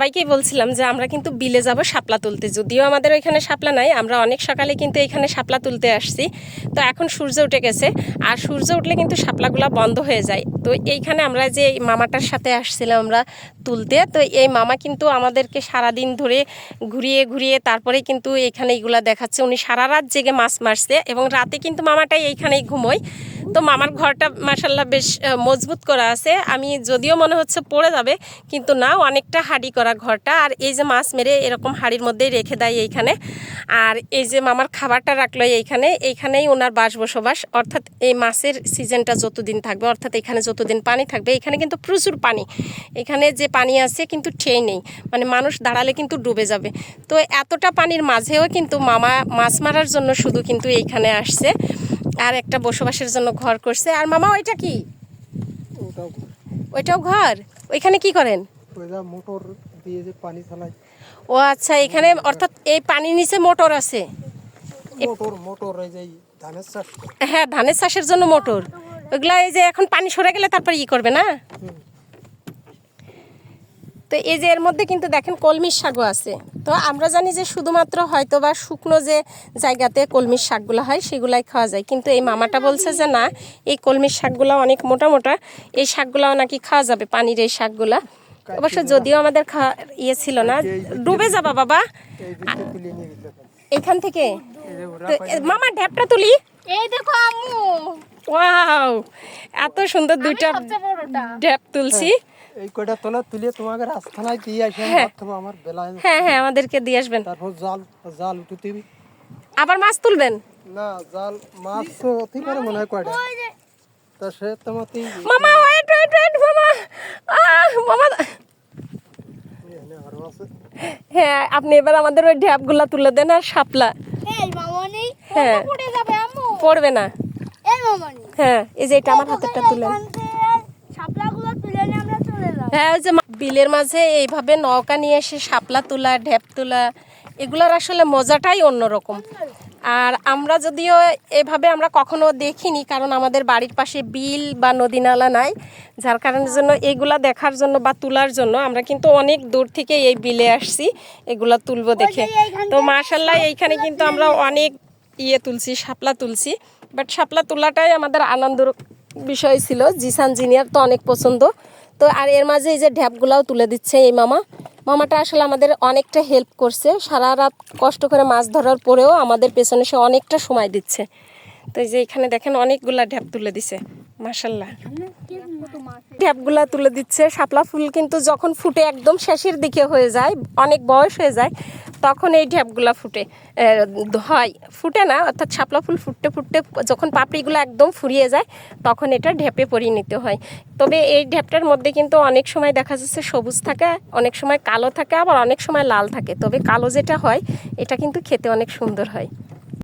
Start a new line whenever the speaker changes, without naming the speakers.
সবাইকেই বলছিলাম যে আমরা কিন্তু বিলে যাব শাপলা তুলতে। যদিও আমাদের ওইখানে শাপলা নাই, আমরা অনেক সকালে কিন্তু এখানে শাপলা তুলতে আসছি। তো এখন সূর্য উঠে গেছে, আর সূর্য উঠলে কিন্তু শাপলাগুলো বন্ধ হয়ে যায়। তো এইখানে আমরা যে মামাটার সাথে আসছিলাম আমরা তুলতে, তো এই মামা কিন্তু আমাদেরকে সারাদিন ধরে ঘুরিয়ে ঘুরিয়ে তারপরে কিন্তু এখানে এইগুলা দেখাচ্ছে। উনি সারা রাত জেগে মাছ মারছে এবং রাতে কিন্তু মামাটাই এইখানেই ঘুমোয়। তো মামার ঘরটা মাসাল্লাহ বেশ মজবুত করা আছে। আমি যদিও মনে হচ্ছে পড়ে যাবে, কিন্তু না, অনেকটা হাড়ি করা ঘরটা। আর এই যে মাছ মেরে এরকম হাড়ির মধ্যেই রেখে দেয় এইখানে। আর এই যে মামার খাবারটা রাখল এইখানে, এইখানেই ওনার বাস বসবাস অর্থাৎ এই মাছের সিজনটা যতদিন থাকবে, অর্থাৎ এখানে যতদিন পানি থাকবে এখানে কিন্তু প্রচুর পানি। এখানে যে পানি আছে কিন্তু ঠেই নেই। মানে মানুষ দাঁড়ালে কিন্তু ডুবে যাবে। তো এতটা পানির মাঝেও কিন্তু মামা মাছ মারার জন্য শুধু কিন্তু এইখানে আসছে আর একটা বসবাসের জন্য ঘর করছে। আর মামা ওইটা কি? ওইটাও ঘর? ওইখানে কি করেন?
মোটর দিয়ে যে পানি চালায়
ও আচ্ছা এখানে অর্থাৎ এই পানির নিচে মোটর আছে?
মোটর মোটর এই যে ধানের চাষ।
হ্যাঁ ধানের চাষের জন্য মোটর। ওইগুলা এই যে এখন পানি সরে গেলে তারপর ই করবে না? তো এই যে এর মধ্যে কিন্তু দেখেন কলমির শাকও আছে। তো আমরা জানি যে শুধুমাত্র হয়তো বা শুকনো যে জায়গাতে কলমির শাকগুলো হয়, সেগুলাই খাওয়া যায়। কিন্তু এই মামাটা বলছে যে না, এই কলমির শাকগুলো অনেক মোটা মোটা, এই শাকগুলাও নাকি খাওয়া যাবে, পানির এই শাকগুলা। অবশ্য যদিও আমাদের খাওয়া ইয়ে ছিল না, ডুবে যাবা বাবা। এখান থেকে? মামা, ঢ্যাপটা তুলি।
এই দেখো আম্মু।
ওয়াও এত সুন্দর দুইটা
সবচেয়ে
ঢ্যাপ তুলছি।
এই কয়টা তোলা তুলে তোমাকে রাস্তানায় দিয়ে আসে
হ্যাঁ।
আমার বেলায়
হ্যাঁ হ্যাঁ আমাদেরকে দিয়ে আসবেন।
তারপর জাল জাল উঠে দিবি
আবার মাছ তুলবেন?
না জাল মাছ তো অতি পারে মনে হয় কয়টা। তা সে তোমার
মামা ওয়েট ওয়েট ওয়েট মামা। আহ মামা। হ্যাঁ আপনি এবার আমাদের ওই ঢ্যাপগুলা তুলে দেন আর শাপলা। হ্যাঁ।
ওটা পড়ে যাবে আম্মু।
পড়বে না। হ্যাঁ এই যে এটা আমার হাতেরটা
তুলে
হ্যাঁ ওই যে বিলের মাঝে এইভাবে নৌকা নিয়ে এসে শাপলা তোলা ঢ্যাপ তোলা এগুলোর আসলে মজাটাই অন্যরকম। আর আমরা যদিও এভাবে আমরা কখনো দেখিনি কারণ আমাদের বাড়ির পাশে বিল বা নদী নালা নাই যার কারণের জন্য এগুলা দেখার জন্য বা তোলার জন্য আমরা কিন্তু অনেক দূর থেকে এই বিলে আসছি এগুলা তুলবো দেখে। তো মার্শাল্লাহ এইখানে কিন্তু আমরা অনেক ইয়ে তুলছি, শাপলা তুলছি। বাট শাপলা তোলাটাই আমাদের আনন্দের বিষয় ছিল। জিসান জিনিয়ার তো অনেক পছন্দ। তো আর এর মাঝে এই যে ঢ্যাপগুলাও তুলে দিচ্ছে এই মামা। মামাটা আসলে আমাদের অনেকটা হেল্প করছে। সারা রাত কষ্ট করে মাছ ধরার পরেও আমাদের পেছনে সে অনেকটা সময় দিচ্ছে। তো এই যে এখানে দেখেন অনেকগুলা ঢ্যাপ তুলে দিছে। মাসাল্লাহ ঢ্যাপগুলা তুলে দিচ্ছে। শাপলা ফুল কিন্তু যখন ফুটে একদম শেষের দিকে হয়ে যায়, অনেক বয়স হয়ে যায় তখন এই ঢ্যাপগুলা ফুটে হয়। ফুটে না, অর্থাৎ ছাপলা ফুল ফুটতে ফুটতে যখন পাপড়িগুলো একদম ফুরিয়ে যায়, তখন এটা ঢ্যাপে পরিণত হয়। তবে এই ঢ্যাপটার মধ্যে কিন্তু অনেক সময় দেখা যাচ্ছে সবুজ থাকে, অনেক সময় কালো থাকে, আবার অনেক সময় লাল থাকে। তবে কালো যেটা হয়, এটা কিন্তু খেতে অনেক সুন্দর হয়।